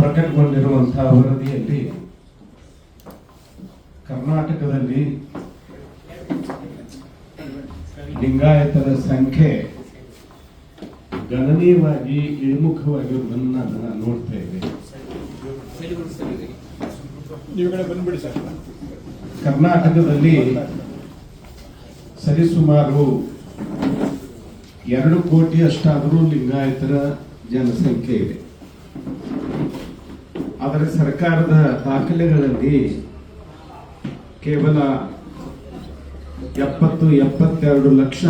ಪ್ರಕಟಗೊಂಡಿರುವಂತಹ ವರದಿಯಲ್ಲಿ ಕರ್ನಾಟಕದಲ್ಲಿ ಲಿಂಗಾಯತರ ಸಂಖ್ಯೆ ಗಣನೀಯವಾಗಿ ಇಳಿಮುಖವಾಗಿರುವುದನ್ನು ನಾನು ನೋಡ್ತಾ ಇದ್ದೇನೆ ಕರ್ನಾಟಕದಲ್ಲಿ ಸರಿಸುಮಾರು ಎರಡು ಕೋಟಿ ಅಷ್ಟಾದರೂ ಲಿಂಗಾಯತರ ಜನಸಂಖ್ಯೆ ಇದೆ. ಆದರೆ ಸರ್ಕಾರದ ದಾಖಲೆಗಳಲ್ಲಿ ಕೇವಲ ಎಪ್ಪತ್ತು ಎಪ್ಪತ್ತೆರಡು ಲಕ್ಷ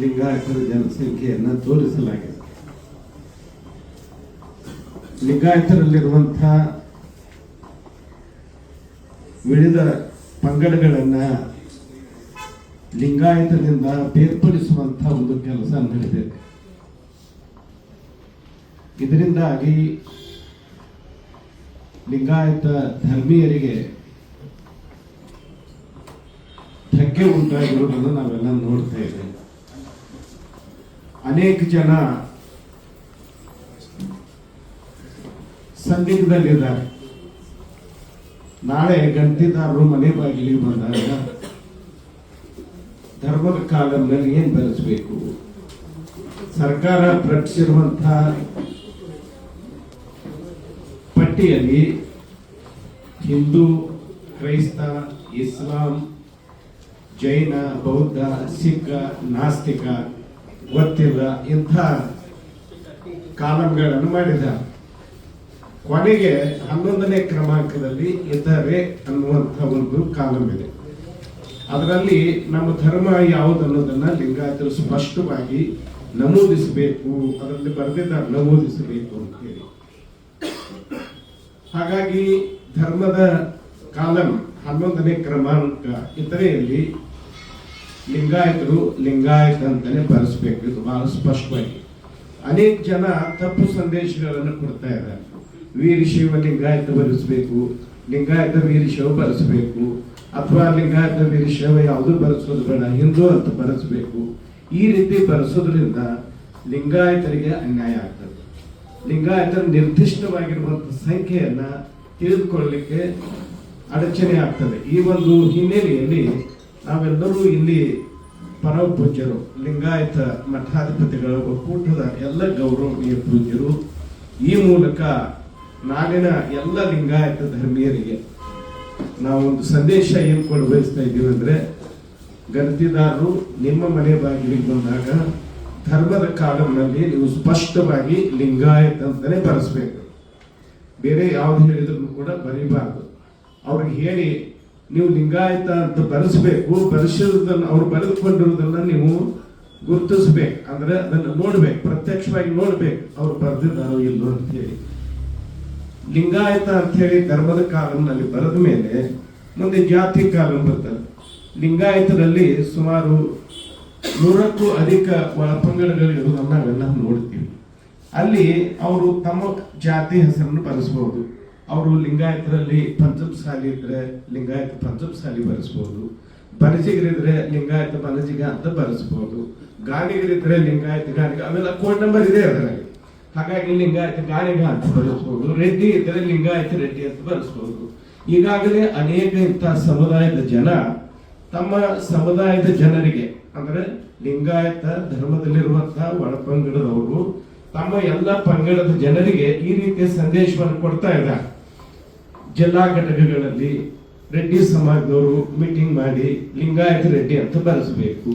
ಲಿಂಗಾಯತರ ಜನಸಂಖ್ಯೆಯನ್ನು ತೋರಿಸಲಾಗಿದೆ. ಲಿಂಗಾಯತರಲ್ಲಿರುವಂತಹ ವಿವಿಧ ಪಂಗಡಗಳನ್ನು ಲಿಂಗಾಯತದಿಂದ ಬೇರ್ಪಡಿಸುವಂತಹ ಒಂದು ಕೆಲಸ ನಡೆದಿದೆ. ಇದರಿಂದಾಗಿ ಲಿಂಗಾಯತ ಧರ್ಮೀಯರಿಗೆ ಧಕ್ಕೆ ಉಂಟಾಗಿರುವುದನ್ನು ನಾವೆಲ್ಲ ನೋಡ್ತಾ ಇದ್ದೇವೆ. ಅನೇಕ ಜನ ಸಂದಿಗ್ಧದಲ್ಲಿದ್ದಾರೆ ನಾಳೆ ಗಂಟಿದಾರರು ಮನೆ ಬಾಗಿಲಿಗೆ ಬಂದಾಗ ಧರ್ಮದ ಕಾಲಂನಲ್ಲಿ ಏನ್ ಬೆಳೆಸಬೇಕು? ಸರ್ಕಾರ ಪ್ರಕಟಿಸಿರುವಂತಹ ಪಟ್ಟಿಯಲ್ಲಿ ಹಿಂದೂ, ಕ್ರೈಸ್ತ, ಇಸ್ಲಾಂ, ಜೈನ, ಬೌದ್ಧ, ಸಿಖ್, ನಾಸ್ತಿಕ ಗೊತ್ತಿಲ್ಲ ಇಂಥ ಕಾಲಂಗಳನ್ನು ಮಾಡಿದ ಕೊನೆಗೆ ಹನ್ನೊಂದನೇ ಕ್ರಮಾಂಕದಲ್ಲಿ ಇತರೆ ಅನ್ನುವಂಥ ಒಂದು ಕಾಲಂ ಇದೆ ಅದರಲ್ಲಿ ನಮ್ಮ ಧರ್ಮ ಯಾವುದು ಅನ್ನೋದನ್ನ ಲಿಂಗಾಯತರು ಸ್ಪಷ್ಟವಾಗಿ ನಮೂದಿಸಬೇಕು, ಅದರಲ್ಲಿ ಬರೆದಿದ್ದಾರೆ ನಮೂದಿಸಬೇಕು ಅಂತ ಹೇಳಿ. ಹಾಗಾಗಿ ಧರ್ಮದ ಕಾಲಂ ಹನ್ನೊಂದನೇ ಕ್ರಮಾಂಕ ಇತರೆಯಲ್ಲಿ ಲಿಂಗಾಯತರು ಲಿಂಗಾಯತ ಅಂತಾನೆ ಬರೆಸ್ಬೇಕು ಇದು ಬಹಳ ಸ್ಪಷ್ಟವಾಗಿ. ಅನೇಕ ಜನ ತಪ್ಪು ಸಂದೇಶಗಳನ್ನು ಕೊಡ್ತಾ ಇದ್ದಾರೆ. ವೀರಶೈವ ಲಿಂಗಾಯತ ಬರೆಸಬೇಕು ಲಿಂಗಾಯತ ವೀರಶೈವ ಬರೆಸಬೇಕು ಅಥವಾ ಲಿಂಗಾಯತ ವೀರಶೈವ ಯಾವುದು ಬರೆಸೋದು ಬೇಡ, ಹಿಂದೂ ಅಂತ ಬರೆಸಬೇಕು ಈ ರೀತಿ ಬರೆಸೋದ್ರಿಂದ ಲಿಂಗಾಯತರಿಗೆ ಅನ್ಯಾಯ ಆಗ್ತದೆ. ಲಿಂಗಾಯತರ ನಿರ್ದಿಷ್ಟವಾಗಿರುವಂತಹ ಸಂಖ್ಯೆಯನ್ನ ತಿಳಿದುಕೊಳ್ಳಲಿಕ್ಕೆ ಅಡಚಣೆ ಆಗ್ತದೆ. ಈ ಒಂದು ಹಿನ್ನೆಲೆಯಲ್ಲಿ ನಾವೆಲ್ಲರೂ ಇಲ್ಲಿ ಪರಮ ಪೂಜ್ಯರು ಲಿಂಗಾಯತ ಮಠಾಧಿಪತಿಗಳ, ಒಕ್ಕೂಟದ ಎಲ್ಲ ಗೌರವನೀಯ ಪೂಜ್ಯರು. ಈ ಮೂಲಕ ನಾಡಿನ ಎಲ್ಲ ಲಿಂಗಾಯತ ಧರ್ಮೀಯರಿಗೆ ನಾವು ಒಂದು ಸಂದೇಶ ಕೊಡ ಬಯಸ್ತಾ ಇದ್ದೀವಿ ಅಂದ್ರೆ, ಗಣತಿದಾರರು ನಿಮ್ಮ ಮನೆ ಬಾಗಿಲಿಗೆ ಬಂದಾಗ ಧರ್ಮದ ಕಾಲಂನಲ್ಲಿ ನೀವು ಸ್ಪಷ್ಟವಾಗಿ ಲಿಂಗಾಯತ ಅಂತಾನೆ ಬರೆಸ್ಬೇಕು. ಬೇರೆ ಯಾವ್ದು ಹೇಳಿದ್ರು ಕೂಡ ಬರೀಬಾರ್ದು. ಅವ್ರಿಗೆ ಹೇಳಿ, ನೀವು ಲಿಂಗಾಯತ ಅಂತ ಬರೆಸ್ಬೇಕು, ಬರೆಸಿರೋದನ್ನ ಅವ್ರು ಬರೆದುಕೊಂಡಿರೋದನ್ನ ನೀವು ಗುರುತಿಸ್ಬೇಕು. ಅಂದ್ರೆ ಅದನ್ನ ನೋಡ್ಬೇಕು, ಪ್ರತ್ಯಕ್ಷವಾಗಿ ನೋಡ್ಬೇಕು, ಅವ್ರು ಬರೆದಿದ್ದಾರೋ ಇಲ್ಲೋ ಅಂತ ಹೇಳಿ. ಲಿಂಗಾಯತ ಅಂತ ಹೇಳಿ ಧರ್ಮದ ಕಾಲಂನಲ್ಲಿ ಬರೆದ ಮೇಲೆ ಮುಂದೆ ಜಾತಿ ಕಾಲಂ ಬರ್ತಾರೆ ಲಿಂಗಾಯತರಲ್ಲಿ ಸುಮಾರು ನೂರಕ್ಕೂ ಅಧಿಕ ಒಳಪಂಗಡಗಳು ಇರುವುದನ್ನು ನಾವೆಲ್ಲ ನೋಡ್ತೀವಿ. ಅಲ್ಲಿ ಅವರು ತಮ್ಮ ಜಾತಿ ಹೆಸರನ್ನು ಬರೆಸಬಹುದು ಅವರು ಲಿಂಗಾಯತರಲ್ಲಿ ಪಂಚಮಸಾಲಿ ಇದ್ರೆ ಲಿಂಗಾಯತ ಪಂಚಮಸಾಲಿ ಬರೆಸಬಹುದು ಬನಜಿಗರಿದ್ರೆ ಲಿಂಗಾಯತ ಬನಜಿಗ ಅಂತ ಬರೆಸಬಹುದು ಗಾಣಿಗರಿದ್ರೆ ಲಿಂಗಾಯತ ಗಾಣಿಗ, ಅವೆಲ್ಲ ಕೋಡ್ ನಂಬರ್ ಇದೆ ಅದರಲ್ಲಿ. ಹಾಗಾಗಿ ಲಿಂಗಾಯತ ಗಾಣಿಗ ಅಂತ ಬರೆಸಬಹುದು ರೆಡ್ಡಿ ಇದ್ರೆ ಲಿಂಗಾಯತ ರೆಡ್ಡಿ ಅಂತ ಬರೆಸಬಹುದು ಈಗಾಗಲೇ ಅನೇಕ ಇಂತಹ ಸಮುದಾಯದ ಜನ ತಮ್ಮ ಸಮುದಾಯದ ಜನರಿಗೆ, ಅಂದ್ರೆ ಲಿಂಗಾಯತ ಧರ್ಮದಲ್ಲಿರುವಂತಹ ಒಳಪಂಗಡದವರು, ತಮ್ಮ ಎಲ್ಲ ಪಂಗಡದ ಜನರಿಗೆ ಈ ರೀತಿಯ ಸಂದೇಶವನ್ನು ಕೊಡ್ತಾ ಇದ್ದಾರೆ. ಜಿಲ್ಲಾ ಘಟಕಗಳಲ್ಲಿ ರೆಡ್ಡಿ ಸಮಾಜದವರು ಮೀಟಿಂಗ್ ಮಾಡಿ ಲಿಂಗಾಯತ ರೆಡ್ಡಿ ಅಂತ ಬರೆಸಬೇಕು.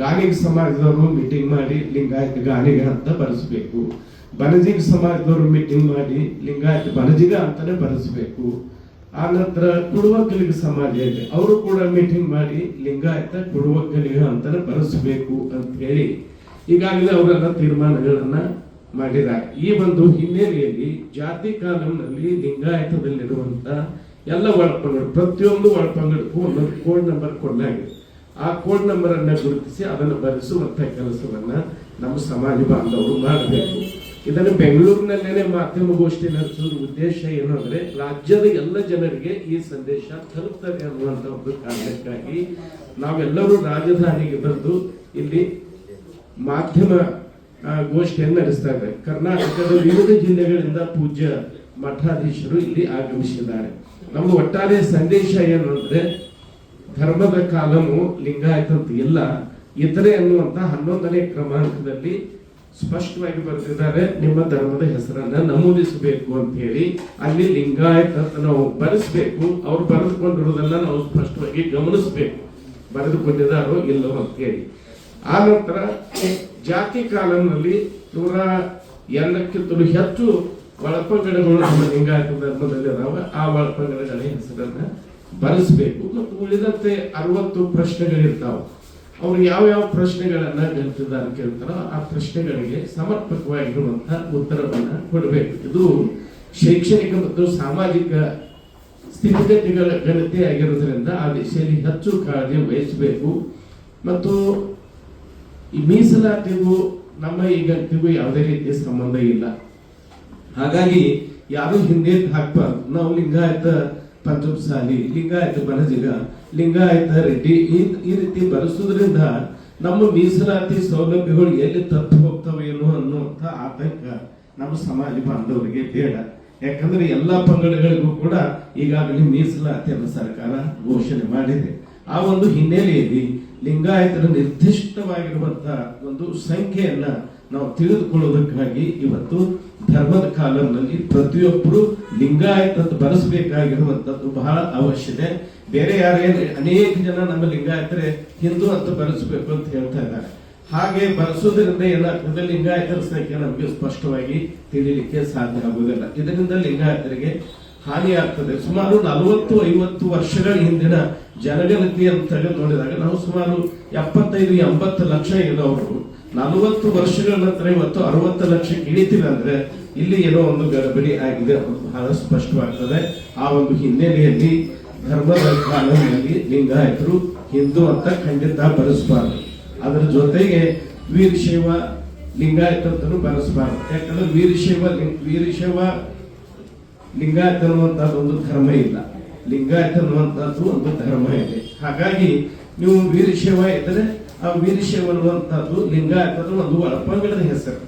ಗಾಣಿಗ ಸಮಾಜದವರು ಮೀಟಿಂಗ್ ಮಾಡಿ ಲಿಂಗಾಯತ ಗಾನಿಗ ಅಂತ ಬರೆಸಬೇಕು. ಬನಜಿಗ ಸಮಾಜದವರು ಮೀಟಿಂಗ್ ಮಾಡಿ ಲಿಂಗಾಯತ ಬನಜಿಗ ಅಂತಾನೆ ಬರೆಸಬೇಕು. ಆ ನಂತರ ಕುಡುವಕ್ಕಲಿಗ ಸಮಾಜ ಇದೆ ಅವರು ಕೂಡ ಮೀಟಿಂಗ್ ಮಾಡಿ ಲಿಂಗಾಯತ ಕುಡುವಕ್ಕಲಿಗ ಅಂತ ಬರೆಸಬೇಕು ಅಂತ ಹೇಳಿ ಈಗಾಗಲೇ ಅವರೆಲ್ಲ ತೀರ್ಮಾನಗಳನ್ನ ಮಾಡಿದ್ದಾರೆ. ಈ ಒಂದು ಹಿನ್ನೆಲೆಯಲ್ಲಿ ಜಾತಿ ಕಾಲಂನಲ್ಲಿ ಲಿಂಗಾಯತದಲ್ಲಿರುವಂತ ಎಲ್ಲ ಒಳಪಂಗಡ ಪ್ರತಿಯೊಂದು ಒಳಪಂಗಡಕ್ಕೂ ಒಂದೊಂದು ಕೋಡ್ ನಂಬರ್ ಕೊಡಲಾಗಿದೆ. ಆ ಕೋಡ್ ನಂಬರ್ ಅನ್ನ ಗುರುತಿಸಿ ಅದನ್ನು ಬರೆಸುವಂತ ಕೆಲಸವನ್ನ ನಮ್ಮ ಸಮಾಜ ಬಾಂಧವರು ಮಾಡಬೇಕು. ಇದನ್ನು ಬೆಂಗಳೂರಿನಲ್ಲೇನೆ ಮಾಧ್ಯಮಗೋಷ್ಠಿ ನಡೆಸೋದ್ರ ಉದ್ದೇಶ ಏನು ಅಂದ್ರೆ ರಾಜ್ಯದ ಎಲ್ಲ ಜನರಿಗೆ ಈ ಸಂದೇಶ ತಲುಪ್ತದೆ ಅನ್ನುವಂತ ಒಂದು ಕಾರಣಕ್ಕಾಗಿ ನಾವೆಲ್ಲರೂ ರಾಜಧಾನಿಗೆ ಬಂದು ಇಲ್ಲಿ ಮಾಧ್ಯಮ ಗೋಷ್ಠಿಯನ್ನು ನಡೆಸ್ತಾ ಇದ್ದಾರೆ ಕರ್ನಾಟಕದ ವಿವಿಧ ಜಿಲ್ಲೆಗಳಿಂದ ಪೂಜ್ಯ ಮಠಾಧೀಶರು ಇಲ್ಲಿ ಆಗಮಿಸಿದ್ದಾರೆ. ನಮ್ದು ಒಟ್ಟಾರೆ ಸಂದೇಶ ಏನು ಅಂದ್ರೆ ಧರ್ಮದ ಕಾಲಮು ಲಿಂಗಾಯತ ಇಲ್ಲ ಇತರೆ ಅನ್ನುವಂತ ಹನ್ನೊಂದನೇ ಕ್ರಮಾಂಕದಲ್ಲಿ ಸ್ಪಷ್ಟವಾಗಿ ಬರೆದಿದ್ದಾರೆ ನಿಮ್ಮ ಧರ್ಮದ ಹೆಸರನ್ನ ನಮೂದಿಸಬೇಕು ಅಂತ ಹೇಳಿ ಅಲ್ಲಿ ಲಿಂಗಾಯತ ನಾವು ಬರೆಸಬೇಕು. ಅವ್ರು ಬರೆದುಕೊಂಡಿರೋದನ್ನ ನಾವು ಸ್ಪಷ್ಟವಾಗಿ ಗಮನಿಸಬೇಕು. ಬರೆದುಕೊಂಡಿದ್ದಾರೋ ಇಲ್ಲೋ ಅಂತ ಹೇಳಿ ಆ ನಂತರ ಜಾತಿ ಕಾಲಂನಲ್ಲಿ ನೂರ ಎರಡಕ್ಕಿಂತಲೂ ಹೆಚ್ಚು ಒಳಪಂಗಡಗಳು ನಮ್ಮ ಲಿಂಗಾಯತ ಧರ್ಮದಲ್ಲಿ ಅದಾವ. ಆ ಒಳಪಂಗಡಗಳ ಹೆಸರನ್ನ ಬರೆಸಬೇಕು. ಮತ್ತು ಉಳಿದಂತೆ ಅರವತ್ತು ಪ್ರಶ್ನೆಗಳಿರ್ತಾವ. ಅವ್ರು ಯಾವ ಯಾವ ಪ್ರಶ್ನೆಗಳನ್ನ ಗೆಲ್ತಿದ್ದಾರೆ ಕೇಳ್ತಾರೋ ಆ ಪ್ರಶ್ನೆಗಳಿಗೆ ಸಮರ್ಪಕವಾಗಿರುವಂತಹ ಉತ್ತರವನ್ನ ಕೊಡಬೇಕು. ಇದು ಶೈಕ್ಷಣಿಕ ಮತ್ತು ಸಾಮಾಜಿಕ ಸ್ಥಿತಿಗತಿಗಳ ಗಣತಿ ಆಗಿರೋದ್ರಿಂದ ಆ ದಿಶೆಯಲ್ಲಿ ಹೆಚ್ಚು ಕಾಳಜಿ ವಹಿಸಬೇಕು. ಮತ್ತು ಈ ಮೀಸಲಾತಿಗೂ ನಮ್ಮ ಈ ಗಂಟಿಗೂ ಯಾವುದೇ ರೀತಿಯ ಸಂಬಂಧ ಇಲ್ಲ. ಹಾಗಾಗಿ ಯಾರು ಹಿಂದೆ ಹಾಕ್ಬಾರ್ದು. ನಾವು ಲಿಂಗಾಯತ ಪಂಚಮಸಾಲಿ, ಲಿಂಗಾಯತ ಬನಜಿಗ ಲಿಂಗಾಯತ ರೆಡ್ಡಿ, ಈ ರೀತಿ ಬರೆಸೋದ್ರಿಂದ ನಮ್ಮ ಮೀಸಲಾತಿ ಸೌಲಭ್ಯಗಳು ಎಲ್ಲಿ ತಪ್ಪು ಹೋಗ್ತವೆ ಅನ್ನುವಂತ ಅನ್ನುವಂಥ ಆತಂಕ ನಮ್ಮ ಸಮಾಜ ಬಾಂಧವರಿಗೆ ಬೇಡ. ಯಾಕಂದ್ರೆ ಎಲ್ಲಾ ಪಂಗಡಗಳಿಗೂ ಕೂಡ ಈಗಾಗಲೇ ಮೀಸಲಾತಿಯನ್ನು ಸರ್ಕಾರ ಘೋಷಣೆ ಮಾಡಿದೆ. ಆ ಒಂದು ಹಿನ್ನೆಲೆಯಲ್ಲಿ ಲಿಂಗಾಯತರ ನಿರ್ದಿಷ್ಟವಾಗಿರುವಂತಹ ಒಂದು ಸಂಖ್ಯೆಯನ್ನ ನಾವು ತಿಳಿದುಕೊಳ್ಳುವುದಕ್ಕಾಗಿ ಇವತ್ತು ಧರ್ಮದ ಕಾಲಂನಲ್ಲಿ ಪ್ರತಿಯೊಬ್ಬರು ಲಿಂಗಾಯತ ಅಂತ ಬರೆಸಬೇಕಾಗಿರುವಂತದ್ದು ಬಹಳ ಅವಶ್ಯತೆ. ಬೇರೆ ಯಾರೇನು ಅನೇಕ ಜನ ನಮ್ಮ ಲಿಂಗಾಯತರೆ ಹಿಂದೂ ಅಂತ ಬರೆಸಬೇಕು ಅಂತ ಹೇಳ್ತಾ ಇದ್ದಾರೆ. ಹಾಗೆ ಬರೆಸೋದ್ರಿಂದ ಏನಾಗ್ತದೆ ಲಿಂಗಾಯತರ ಸಂಖ್ಯೆ ನಮಗೆ ಸ್ಪಷ್ಟವಾಗಿ ತಿಳಿಲಿಕ್ಕೆ ಸಾಧ್ಯ ಆಗುವುದಿಲ್ಲ. ಇದರಿಂದ ಲಿಂಗಾಯತರಿಗೆ ಹಾನಿ ಆಗ್ತದೆ ಸುಮಾರು ನಲವತ್ತು, ಐವತ್ತು ವರ್ಷಗಳ ಹಿಂದಿನ ಜನಗಣತಿ ಅಂತ ನೋಡಿದಾಗ ನಾವು ಸುಮಾರು ಎಪ್ಪತ್ತೈದು, ಎಂಬತ್ತು ಲಕ್ಷ ಇರೋರು ನಲವತ್ತು ವರ್ಷಗಳ ನಂತರ ಇವತ್ತು ಅರವತ್ತು ಲಕ್ಷ ಇಳಿತೀವಿ ಅಂದ್ರೆ ಇಲ್ಲಿ ಏನೋ ಒಂದು ಗಡಬಡಿ ಆಗಿದೆ ಬಹಳ ಸ್ಪಷ್ಟವಾಗ್ತದೆ. ಆ ಒಂದು ಹಿನ್ನೆಲೆಯಲ್ಲಿ ಧರ್ಮದ ಕಾಲದಲ್ಲಿ ಲಿಂಗಾಯತರು ಹಿಂದೂ ಅಂತ ಖಂಡಿತ ಬರೆಸಬಾರದು. ಅದರ ಜೊತೆಗೆ ವೀರಶೈವ ಲಿಂಗಾಯತ ಅಂತಲೂ ಬರೆಸಬಾರದು. ಯಾಕಂದ್ರೆ ವೀರಶೈವ ವೀರಶೈವ ಲಿಂಗಾಯತ ಅನ್ನುವಂಥದ್ದು ಒಂದು ಧರ್ಮ ಇಲ್ಲ. ಲಿಂಗಾಯತ ಅನ್ನುವಂಥದ್ದು ಒಂದು ಧರ್ಮ ಇದೆ. ಹಾಗಾಗಿ ನೀವು ವೀರಶೈವ ಇದ್ದರೆ ಆ ವೀರಶೈವ ಅನ್ನುವಂಥದ್ದು ಲಿಂಗಾಯತದ ಒಂದು ಒಳಪಂಗಡದ ಹೆಸರು.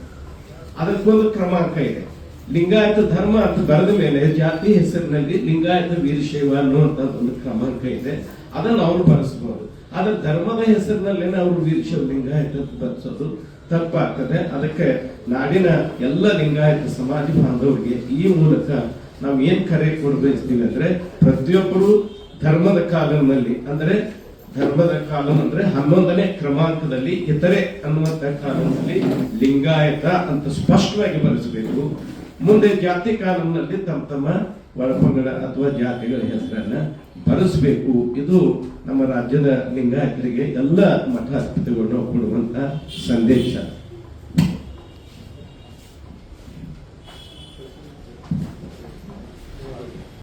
ಅದಕ್ಕೊಂದು ಕ್ರಮಾಂಕ ಇದೆ. ಲಿಂಗಾಯತ ಧರ್ಮ ಅಂತ ಬರೆದ ಮೇಲೆ ಜಾತಿ ಹೆಸರಿನಲ್ಲಿ ಲಿಂಗಾಯತ ವೀರಶೈವ ಅನ್ನುವಂಥದ್ದು ಒಂದು ಕ್ರಮಾಂಕ ಇದೆ. ಅದನ್ನು ಅವರು ಬಳಸಬಹುದು ಆದ್ರೆ ಧರ್ಮದ ಹೆಸರಿನಲ್ಲಿ ಅವರು ವೀರಶೈವ ಲಿಂಗಾಯತ ಅಂತ ಬರೆಸೋದು ತಪ್ಪಾಗ್ತದೆ. ಅದಕ್ಕೆ ನಾಡಿನ ಎಲ್ಲ ಲಿಂಗಾಯತ ಸಮಾಜ ಬಾಂಧವರಿಗೆ ಈ ಮೂಲಕ ನಾವು ಏನ್ ಕರೆ ಕೊಡ್ಬೇಕಿದ್ದೀವಿ ಅಂದ್ರೆ ಪ್ರತಿಯೊಬ್ಬರು ಧರ್ಮದ ಕಾಲಂನಲ್ಲಿ ಅಂದ್ರೆ ಧರ್ಮದ ಕಾಲಂ ಅಂದ್ರೆ ಹನ್ನೊಂದನೇ ಕ್ರಮಾಂಕದಲ್ಲಿ ಇತರೆ ಅನ್ನುವಂತ ಕಾಲಂನಲ್ಲಿ ಲಿಂಗಾಯತ ಅಂತ ಸ್ಪಷ್ಟವಾಗಿ ಬರೆಸಬೇಕು. ಮುಂದೆ ಜಾತಿ ಕಾಲಂನಲ್ಲಿ ತಮ್ಮ ತಮ್ಮ ಒಳಪಂಗಡ ಅಥವಾ ಜಾತಿಗಳ ಹೆಸರನ್ನ ಬರೆಸಬೇಕು. ಇದು ನಮ್ಮ ರಾಜ್ಯದ ಲಿಂಗಾಯತರಿಗೆ ಎಲ್ಲ ಮಠಾಧಿಪತಿಗಳು ಕೊಡುವಂತ ಸಂದೇಶ.